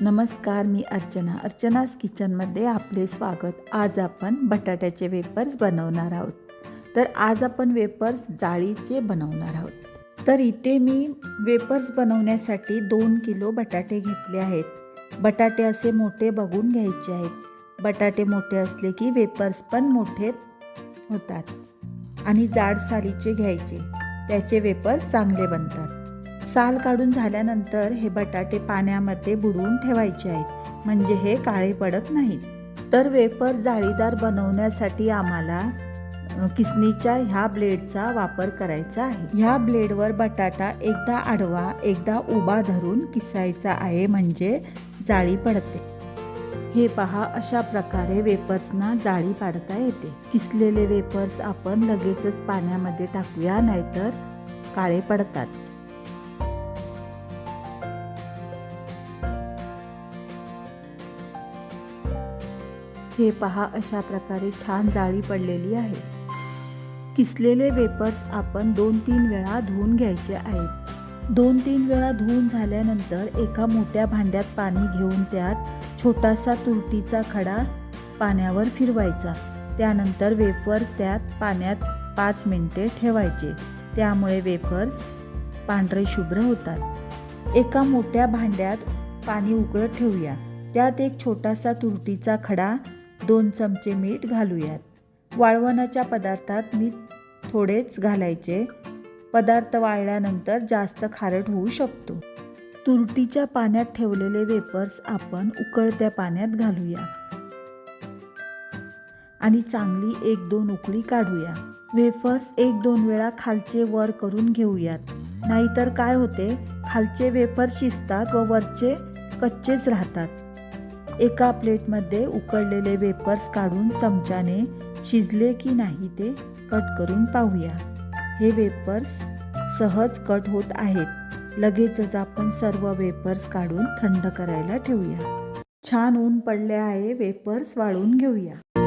नमस्कार मी अर्चना. अर्चनाज किचनमध्ये आपले स्वागत. आज आपण बटाट्याचे वेपर्स बनवणार आहोत. तर आज आपण वेपर्स जाळीचे बनवणार आहोत. तर इथे मी वेपर्स बनवण्यासाठी दोन किलो बटाटे घेतले आहेत. बटाटे असे मोठे बघून घ्यायचे आहेत. बटाटे मोठे असले की वेपर्स पण मोठे होतात आणि जाड सालीचे घ्यायचे. त्याचे वेपर्स चांगले बनतात. साल काढून झाल्यानंतर हे बटाटे पाण्यामध्ये बुडवून ठेवायचे आहेत. म्हणजे हे काळे पडत नाहीत. तर वेपर जाळीदार बनवण्यासाठी आम्हाला किसनीच्या ह्या ब्लेडचा वापर करायचा आहे. ह्या ब्लेडवर बटाटा एकदा आडवा एकदा उभा धरून किसायचा आहे म्हणजे जाळी पडते. हे पहा अशा प्रकारे वेपर्सना जाळी पाडता येते. किसलेले वेपर्स आपण लगेचच पाण्यामध्ये टाकूया नाहीतर काळे पडतात. हे पहा अशा प्रकारे छान जाळी पडलेली आहे. किसलेले वेपर्स आपण दोन तीन वेळा धुवून घ्यायचे आहेत. दोन तीन वेळा धुवून झाल्यानंतर एका मोठ्या भांड्यात पाणी घेऊन त्यात छोटासा तुरटीचा खडा पाण्यावर फिरवायचा. त्यानंतर वेफर त्यात पाण्यात पाच मिनटे ठेवायचे. त्यामुळे वेफर्स पांढरे शुभ्र होतात. एका मोठ्या भांड्यात पाणी उकळत ठेवूया. त्यात एक छोटासा तुरटीचा खडा दोन चमचे मीठ घालूयात. वाळवणाच्या पदार्थात मीठ थोडेच घालायचे. पदार्थ वाळल्यानंतर जास्त खारट होऊ शकतो. तुरटीच्या पाण्यात ठेवलेले वेपर्स आपण उकळत्या पाण्यात घालूया. आणि चांगली एक दोन उकळी काढूया. वेफर्स एक दोन वेळा खालचे वर करून घेऊयात. नाहीतर काय होते? खालचे वेफर शिजतात व वरचे कच्चेच राहतात. एका प्लेटमध्ये उकडलेले वेपर्स काढून चमच्याने शिजले की नाही ते कट करून पाहूया. हे वेपर्स सहज कट होत आहेत. लगेचच आपण सर्व वेपर्स काढून थंड करायला ठेवूया. छान ऊन पडले आहे वेपर्स वाळून घेऊया.